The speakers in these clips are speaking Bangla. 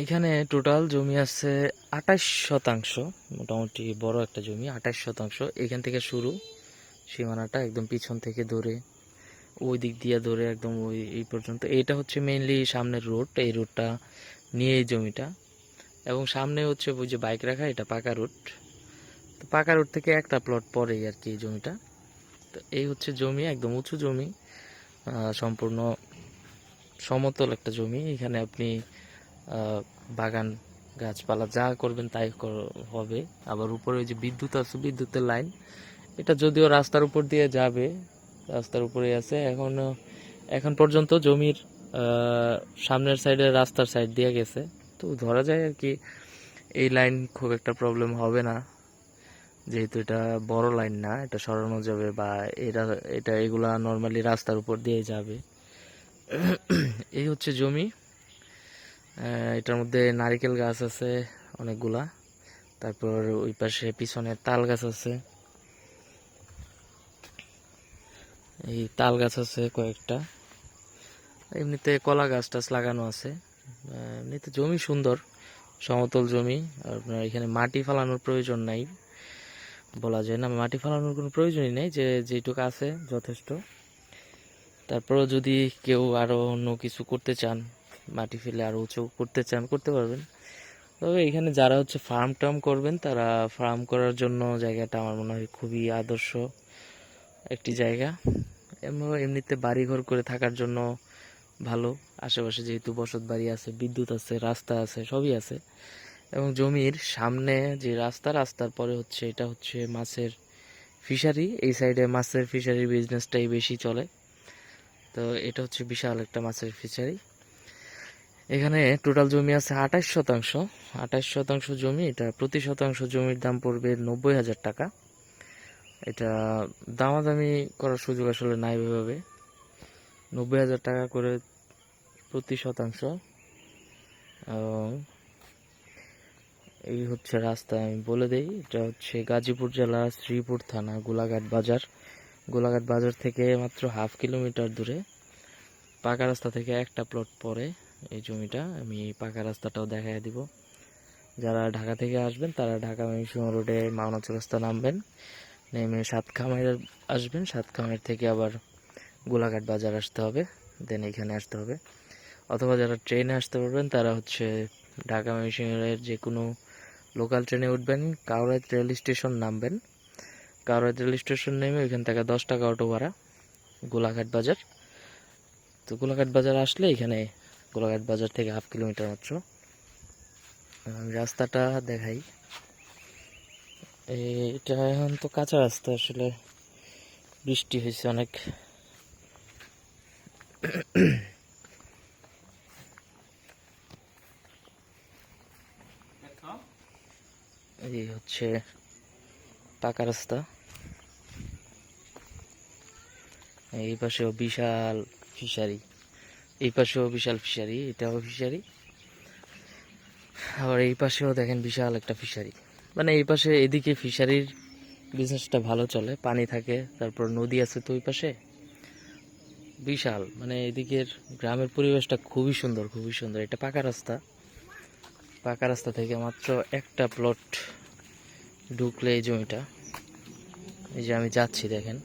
এখানে টোটাল জমি আছে আঠাশ শতাংশ, মোটামুটি বড় একটা জমি, আঠাশ শতাংশ। এখান থেকে শুরু, সীমানাটা একদম পিছন থেকে ধরে ওই দিক দিয়ে ধরে একদম ওই, এই পর্যন্ত। এটা হচ্ছে মেইনলি সামনের রোড এই রোডটা নিয়ে এই জমিটা। এবং সামনে হচ্ছে ওই যে বাইক রাখা, এটা পাকা রোড তো পাকা রোড থেকে একটা প্লট পরেই আর কি এই জমিটা। তো এই হচ্ছে জমি, একদম উঁচু জমি। সম্পূর্ণ সমতল একটা জমি। এখানে আপনি বাগান, গাছপালা যা করবেন তাই হবে। আবার উপরে ওই যে বিদ্যুৎ আছে, বিদ্যুতের লাইন, এটা যদিও রাস্তার উপর দিয়ে যাবে, রাস্তার উপরে আছে। এখন এখন পর্যন্ত জমির সামনের সাইডে রাস্তার সাইড দিয়ে গেছে। তো ধরা যায় আর কি, এই লাইন খুব একটা প্রবলেম হবে না। যেহেতু এটা বড় লাইন না, এটা সরানো যাবে বা এটা এটা এগুলা নর্মালি রাস্তার উপর দিয়ে যাবে। এই হচ্ছে জমি। এটার মধ্যে নারিকেল গাছ আছে অনেকগুলা। তারপর ওই পাশে পিছনে তাল গাছ আছে। এই তাল গাছ আছে কয়েকটা। এমনিতে কলা গাছ টাছ লাগানো আছে। এমনিতে জমি সুন্দর, সমতল জমি। আপনার এখানে মাটি ফালানোর প্রয়োজন নাই বলা যায় না। মাটি ফালানোর কোনো প্রয়োজনই নেই, যে যেটুকু আছে যথেষ্ট। তারপরেও যদি কেউ আরও অন্য কিছু করতে চান মাটি ফেলে আরও উঁচু করতে চান, করতে পারবেন। তবে এখানে যারা হচ্ছে ফার্ম টার্ম করবেন, তারা ফার্ম করার জন্য জায়গাটা আমার মনে হয় খুবই আদর্শ একটি জায়গা। এমন- এমনিতে বাড়িঘর করে থাকার জন্য ভালো। আশেপাশে যেহেতু বসত বাড়ি আছে, বিদ্যুৎ আছে, রাস্তা আছে, সবই আছে। এবং জমির সামনে যে রাস্তা, রাস্তার পরে হচ্ছে এটা হচ্ছে মাছের ফিশারি এই সাইডে মাছের ফিশারির বিজনেসটাই বেশি চলে। তো এটা হচ্ছে বিশাল একটা মাছের ফিশারি এখানে টোটাল জমি আছে আঠাশ শতাংশ। আঠাশ শতাংশ জমি, এটা প্রতি শতাংশ জমির দাম পড়বে নব্বই হাজার টাকা। এটা দামাদামি করার সুযোগ আসলে নাই এভাবে। নব্বই হাজার টাকা করে প্রতি শতাংশ। এবং এই হচ্ছে রাস্তা, আমি বলে দেই, এটা হচ্ছে গাজীপুর জেলা, শ্রীপুর থানা, গোলাঘাট বাজার। গোলাঘাট বাজার থেকে মাত্র হাফ কিলোমিটার দূরে। পাকা রাস্তা থেকে একটা প্লট পরে এই জমিটা আমি পাকা রাস্তাটাও দেখাই দিব। যারা ঢাকা থেকে আসবেন, তারা ঢাকা ময়মনসিংহ রোডে মাওনা চৌরাস্তা নামবেন। নেমে সাতখামের আসবেন। সাতখামের থেকে আবার গোলাঘাট বাজার আসতে হবে। দেন এখানে আসতে হবে। অথবা যারা ট্রেনে আসতে পারবেন, তারা হচ্ছে ঢাকা ময়মনসিংহের যে কোনো লোকাল ট্রেনে উঠবেন। কাউরাইত রেল স্টেশন নামবেন। কাউরাইত রেল স্টেশন নেমে ওইখান থেকে দশ টাকা অটো ভাড়া, গোলাঘাট বাজার। তো গোলাঘাট বাজার আসলে এখানে গোলাঘাট বাজার থেকে হাফ কিলোমিটার মাত্র। রাস্তাটা দেখাই। এটা এখন তো কাঁচা রাস্তা, আসলে বৃষ্টি হয়েছে অনেক। এই হচ্ছে পাকা রাস্তা। এই পাশেও বিশাল ফিশারি। এই পাশেও বিশাল ফিশারি, এটাও ফিশারি। আবার এই পাশেও দেখেন বিশাল একটা ফিশারি। মানে এই পাশে এদিকে ফিশারির বিজনেসটা ভালো চলে, পানি থাকে, তারপর নদী আছে তো ওই পাশে। বিশাল মানে এদিকের গ্রামের পরিবেশটা খুবই সুন্দর খুবই সুন্দর। এটা পাকা রাস্তা। পাকা রাস্তা থেকে মাত্র একটা প্লট ঢুকলে এই জমিটা। এই যে আমি যাচ্ছি, দেখেন।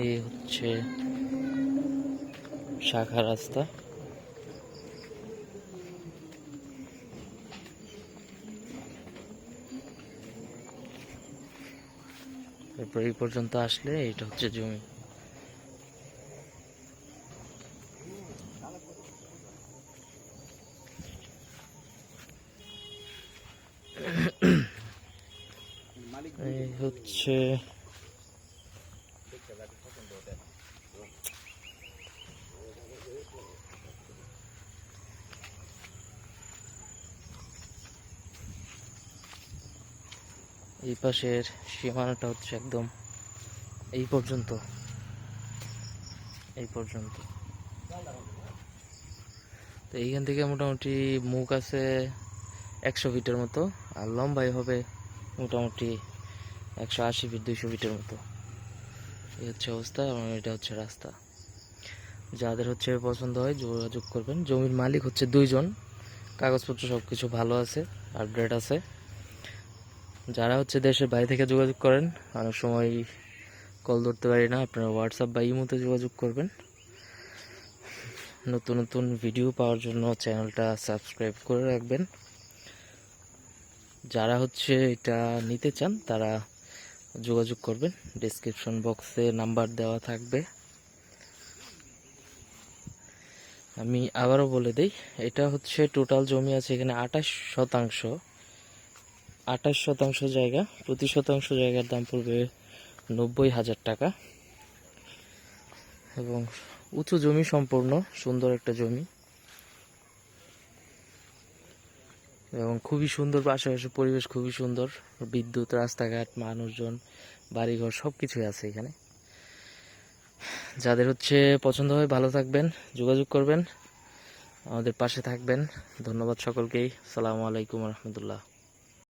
এই হচ্ছে শাখা রাস্তা। এরপর এই পর্যন্ত আসলে এটা হচ্ছে জমি। এই হচ্ছে এই পাশের সীমানাটা হচ্ছে একদম এই পর্যন্ত। এই পর্যন্ত। তো এইখান থেকে মোটামুটি মুখ আছে একশো ফিটের মতো, আর লম্বাই হবে মোটামুটি একশো আশি ফিট, দুইশো ফিটের মতো। এই হচ্ছে অবস্থা, এবং এটা হচ্ছে রাস্তা। যাদের হচ্ছে পছন্দ হয় যোগাযোগ করবেন। জমির মালিক হচ্ছে দুইজন। কাগজপত্র সব কিছু ভালো আছে আপডেট আছে। যারা হচ্ছে দেশের বাইরে থেকে যোগাযোগ করেন, অনেক সময় কল ধরতে পারি না, আপনারা হোয়াটসঅ্যাপ বা ইমোতে যোগাযোগ করবেন। নতুন নতুন ভিডিও পাওয়ার জন্য চ্যানেলটা সাবস্ক্রাইব করে রাখবেন। যারা হচ্ছে এটা নিতে চান, তারা যোগাযোগ করবেন। ডিসক্রিপশন বক্সে নাম্বার দেওয়া থাকবে। আমি আবারও বলে দিই, এটা হচ্ছে টোটাল জমি আছে এখানে আঠাশ শতাংশ। আঠাশ শতাংশ জায়গা, প্রতি শতাংশ জায়গার দাম পড়বে নব্বই হাজার টাকা। এবং উঁচু জমি সম্পূর্ণ, সুন্দর একটা জমি। এবং খুবই সুন্দর আশেপাশে পরিবেশ খুবই সুন্দর। বিদ্যুৎ, রাস্তাঘাট, মানুষজন, বাড়িঘর সব কিছুই আছে এখানে। যাদের হচ্ছে পছন্দ হয় ভালো থাকবেন, যোগাযোগ করবেন। আমাদের পাশে থাকবেন। ধন্যবাদ সকলকেই। সালামু আলাইকুম রহমতুল্লাহ।